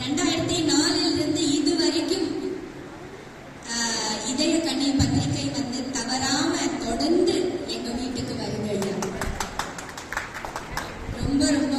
ரெண்டாயிரத்தி நாலில் இருந்து இது வரைக்கும் ஆஹ், இதய கண்ணி பத்திரிகை வந்து தவறாம தொடர்ந்து எங்க வீட்டுக்கு வருங்க ரொம்ப ரொம்ப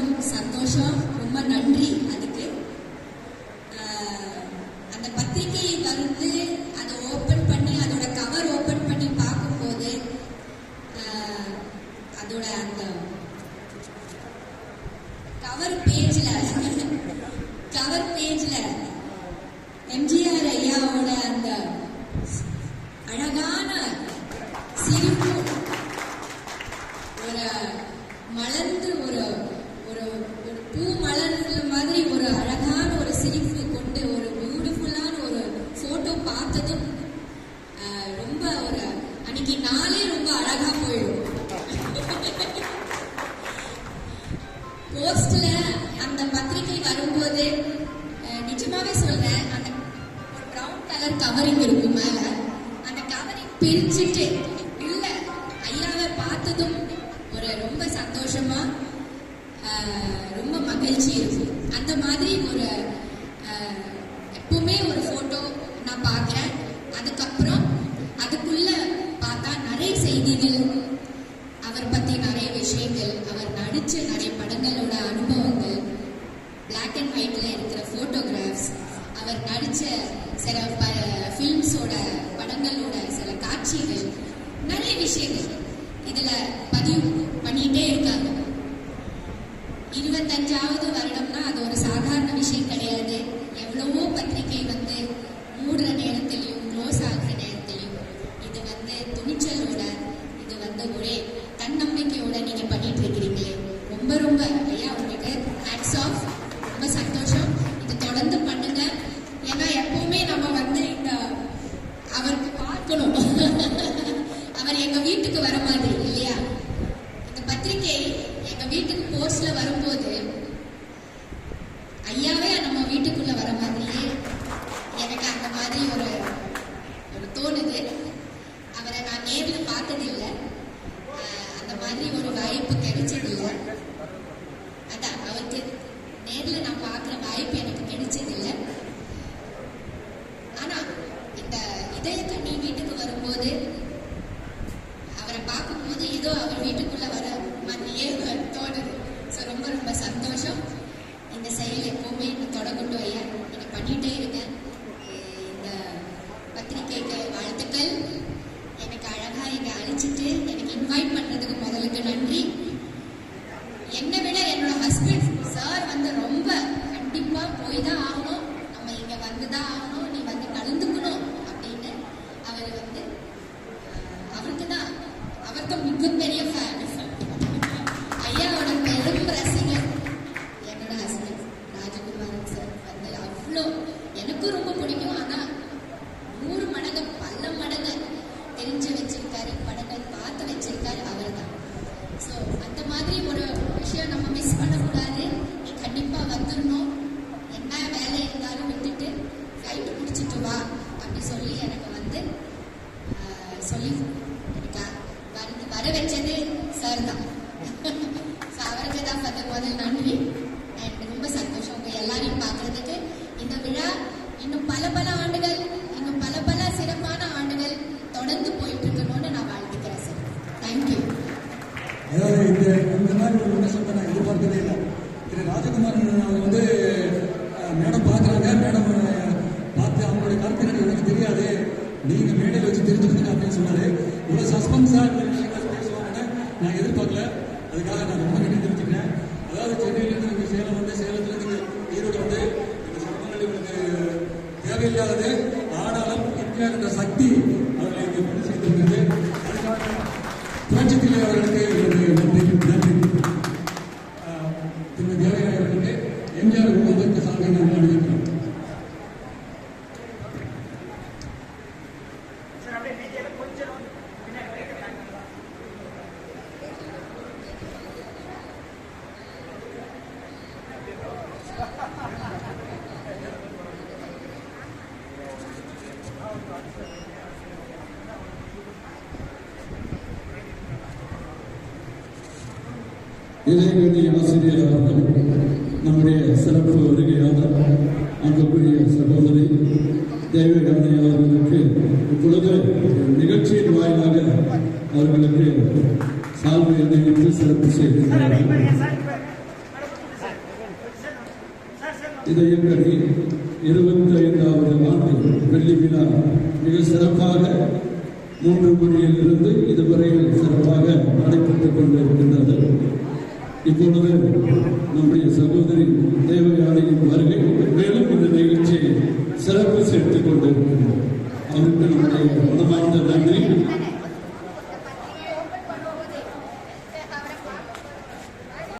கவரிங் இருக்கும் மேல அந்த கவரிங் பிரிச்சுட்டு இல்ல ஐயாவை பார்த்ததும் ஒரு ரொம்ப சந்தோஷமா ரொம்ப மகிழ்ச்சி இருக்கும் அந்த மாதிரி ஒரு எப்பவுமே ஒரு போட்டோ நான் பார்க்கிறேன். அதுக்கப்புறம் அதுக்குள்ள பார்த்தா நிறைய செய்திகள் அவர் பத்தி நிறைய விஷயங்கள் அவர் நடிச்ச நிறைய படங்களோட அனுபவங்கள் பிளாக் அண்ட் ஒயிட்ல இருக்கிற போட்டோகிராஃப்ஸ் அவர் நடிச்ச சில ஃபிலிம்ஸோட படங்களோட சில காட்சிகள் நிறைய விஷயங்கள் இதுல பதிவு பண்ணிகிட்டே இருக்காங்க. இருபத்தஞ்சாவது வருடம்னா அது ஒரு சாதாரண விஷயம் கிடையாது. எவ்வளவோ பத்திரிகை வந்து மூடுற நேரத்திலையும் க்ளோஸ் ஆகுற நேரத்திலையும் இது வந்து துணிச்சலோட இது வந்து ஒரே தன்னம்பிக்கையோட நீங்க பண்ணிட்டு இருக்கிறீங்களே ரொம்ப ரொம்ப ஐயா உங்களுக்கு ஹேட்ஸ் ஆஃப் ரொம்ப சந்தோஷம் இது தொடர்ந்து பண்ணுங்க ஏன்னா எப்பவுமே நம்ம வந்து இந்த அவருக்கு பார்க்கணும் அவர் எங்க வீட்டுக்கு வர மாதிரி இல்லையா இந்த பத்திரிகை எங்க வீட்டுக்கு போஸ்ட்ல வரும்போது ஐயாவே நம்ம வீட்டுக்குள்ள வர மாதிரியே எனக்கு அந்த மாதிரி ஒரு ஒரு தோணுது அவரை நான் நேர்ல பார்த்ததில்லை ஆஹ் அந்த மாதிரி ஒரு வாய்ப்பு கிடைச்சதில்லை அதான் அவருக்கு நேர்ல நான் பார்க்குற வாய்ப்பு எனக்கு கிடைச்சதில்லை ஆனா இந்த இதய கண்ணி வீட்டுக்கு வரும்போது அவரை பார்க்கும்போது ஏதோ அவர் வீட்டுக்குள்ள வர மாதிரியே தோணுது ஸோ ரொம்ப ரொம்ப சந்தோஷம் இந்த செயல் எப்பவுமே இன்னும் தொடங்கட்டும் ஐயா நீங்க பண்ணிட்டே இருங்க அஹ் இந்த பத்திரிகைக்கு வாழ்த்துக்கள் எனக்கு அழகா இங்க அழைச்சிட்டு எனக்கு இன்வைட் பண்றதுக்கு முதலுக்கு நன்றி என்னை விட என்னோட ஹஸ்பண்ட் சார் வந்து ரொம்ப கண்டிப்பா போய் தான் ஆகணும் நம்ம இங்க வந்து சொல்லி வர வச்சது சார் தான். ஸோ அவருக்கு தான் பத்த முதல் நன்றி. அண்ட் ரொம்ப சந்தோஷம். உங்க எல்லாரையும் பார்க்கறதுக்கு. இந்த விழா இன்னும் பல பல ஆண்டுகள் இன்னும் பல பல சிறப்பான ஆண்டுகள் தொடர்ந்து போயிட்டு இருக்கணும்னு நான் வாழ்த்துக்கிறேன் சார் தேங்க்யூ அதாவது இந்த இந்த மாதிரி ஒரு விமர்சனத்தை நான் எதிர்பார்க்கவே இல்லை. திரு ராஜகுமார் வந்து மேடம் பார்க்குறேன் சார்ந்த விஷயங்கள் பேசுவாங்கன்னு நான் எதிர்பார்க்கல அதுக்காக நான் ரொம்ப நன்றி தெரிவிச்சுக்கிறேன் அதாவது சென்னையிலேருந்து இங்கே சேலம் வந்து சேலத்துலேருந்து ஈரோடு வந்து இந்த சிரமங்கள் இவங்களுக்கு தேவையில்லாதது ஆனாலும் இருக்கிற சக்தி அவர்களை இங்கே கொண்டு சேர்த்திருக்கிறது அதுக்காக புரட்சித்திலே அவர்களுக்கு என்னுடைய நன்றி நன்றி ஆஹ், திருமதி தேவையான அவர்களுக்கு எம்ஜிஆர் உங்களுக்கு சார்ந்த நன்றி இளைஞரணி ஆசிரியர் அவர்கள் நம்முடைய சிறப்பு வருகையாளர் மதிப்புக்குரிய சகோதரி தேவகானி அவர்களுக்கு இப்பொழுது நிகழ்ச்சியின் வாயிலாக அவர்களுக்கு சால்வை அணிவித்து சிறப்பு செய்கின்றார்கள் இதயக்கரை இருபத்தி ஐந்தாவது ஆண்டு வெள்ளி விழா மிக சிறப்பாக மூன்று மணியில் இருந்து இதுவரையில் சிறப்பாக நடைபெற்றுக் கொண்டிருக்கின்றது. இப்பொழுது நம்முடைய சகோதரி தேவயானையின் வருகை மேலும் இந்த நிகழ்ச்சியை சிறப்பு சேர்த்துக் கொண்டிருக்கின்றோம். அவருக்கு நம்முடைய மனமார்ந்த நன்றி.